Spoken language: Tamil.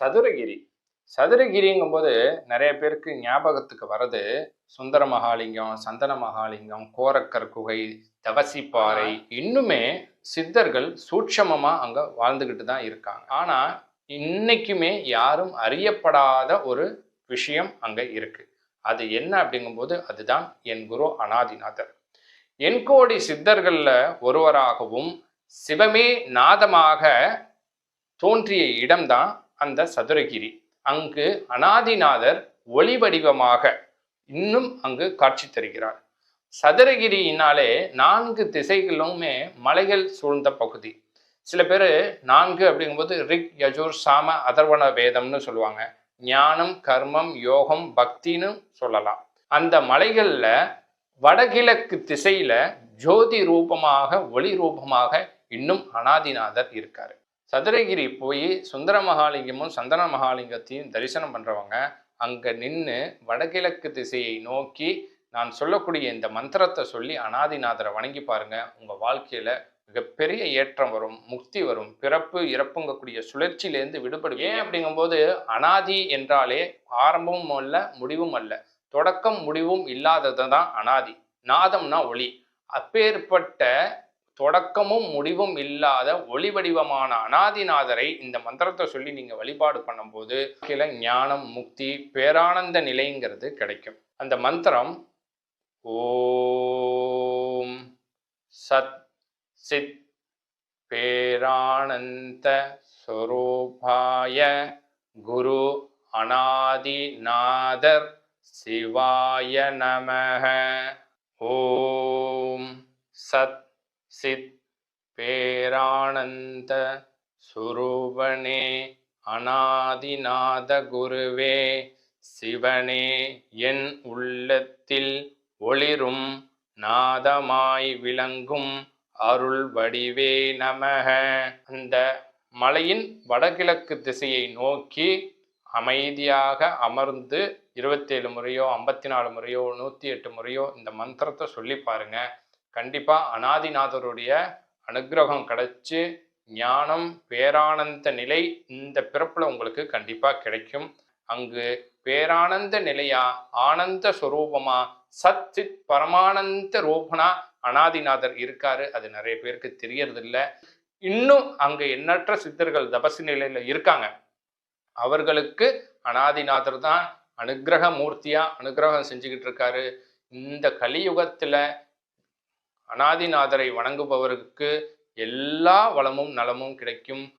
சதுரகிரி. சதுரகிரிங்கும் போது நிறைய பேருக்கு ஞாபகத்துக்கு வர்றது சுந்தர மகாலிங்கம் சந்தன மகாலிங்கம் கோரக்கர் குகை தவசிப்பாறை இன்னுமே சித்தர்கள் சூட்சமமா அங்க வாழ்ந்துகிட்டு தான் இருக்காங்க. ஆனா இன்னைக்குமே யாரும் அறியப்படாத ஒரு விஷயம் அங்க இருக்கு. அது என்ன அப்படிங்கும்போது அதுதான் என் குரு அனாதிநாதர். என்கோடி சித்தர்கள்ல ஒருவராகவும் சிவமே நாதமாக தோன்றிய இடம்தான் அந்த சதுரகிரி. அங்கு அனாதிநாதர் ஒளி வடிவமாக இன்னும் அங்கு காட்சி தருகிறார். சதுரகிரியினாலே நான்கு திசைகளுமே மலைகள் சூழ்ந்த பகுதி. சில பேர் நான்கு அப்படிங்கும்போது ரிக் யஜூர் சாம அதர்வண வேதம்னு சொல்லுவாங்க. ஞானம் கர்மம் யோகம் பக்தின்னு சொல்லலாம். அந்த மலைகளில் வடகிழக்கு திசையில ஜோதி ரூபமாக ஒளி ரூபமாக இன்னும் அனாதிநாதர் இருக்காரு. சதுரகிரி போய் சுந்தர மகாலிங்கமும் சந்தன மகாலிங்கத்தையும் தரிசனம் பண்ணுறவங்க அங்கே நின்று வடகிழக்கு திசையை நோக்கி நான் சொல்லக்கூடிய இந்த மந்திரத்தை சொல்லி அனாதிநாதரை வணங்கி பாருங்க. உங்கள் வாழ்க்கையில் மிகப்பெரிய ஏற்றம் வரும் முக்தி வரும் பிறப்பு இறப்புங்கக்கூடிய சுழற்சியிலேருந்து விடுபடும் ஏன் அப்படிங்கும்போது அனாதி என்றாலே ஆரம்பமும் அல்ல முடிவும் அல்ல. தொடக்கம் முடிவும் இல்லாதது தான் அனாதி. நாதம்னா ஒளி. அப்பேற்பட்ட தொடக்கமும் முடிவும் இல்லாத ஒளி வடிவமான அனாதிநாதரை இந்த மந்திரத்தை சொல்லி நீங்கள் வழிபாடு பண்ணும்போது வாழ்க்கையில ஞானம் முக்தி பேரானந்த நிலைங்கிறது கிடைக்கும். அந்த மந்திரம் ஓம் சத் சித் பேரானந்த சொரூபாய குரு அனாதிநாதர் சிவாய நமக. ஓம் சத் சித் பேரானந்த சுரூபனே அனாதிநாத குருவே சிவனே என் உள்ளத்தில் ஒளிரும் நாதமாய் விளங்கும் அருள் வடிவே நமக. அந்த மலையின் வடகிழக்கு திசையை நோக்கி அமைதியாக அமர்ந்து இருபத்தேழு முறையோ ஐம்பத்தி நாலு முறையோ நூற்றி எட்டு முறையோ இந்த மந்திரத்தை சொல்லி பாருங்கள் கண்டிப்பாக அனாதிநாதருடைய அனுக்கிரகம் கிடைச்சி ஞானம் பேரானந்த நிலை இந்த பிறப்பில் உங்களுக்கு கண்டிப்பாக கிடைக்கும். அங்கு பேரானந்த நிலையா ஆனந்த ஸ்வரூபமா சத் பரமானந்த ரூபனா அனாதிநாதர் இருக்காரு. அது நிறைய பேருக்கு தெரியறதில்ல. இன்னும் அங்க எண்ணற்ற சித்தர்கள் தபசு நிலையில இருக்காங்க. அவர்களுக்கு அனாதிநாதர் தான் அனுக்கிரக மூர்த்தியா அனுக்கிரகம் செஞ்சுக்கிட்டு இருக்காரு. இந்த கலியுகத்துல அனாதிநாதரை வணங்குபவருக்கு எல்லா வளமும் நலமும் கிடைக்கும்.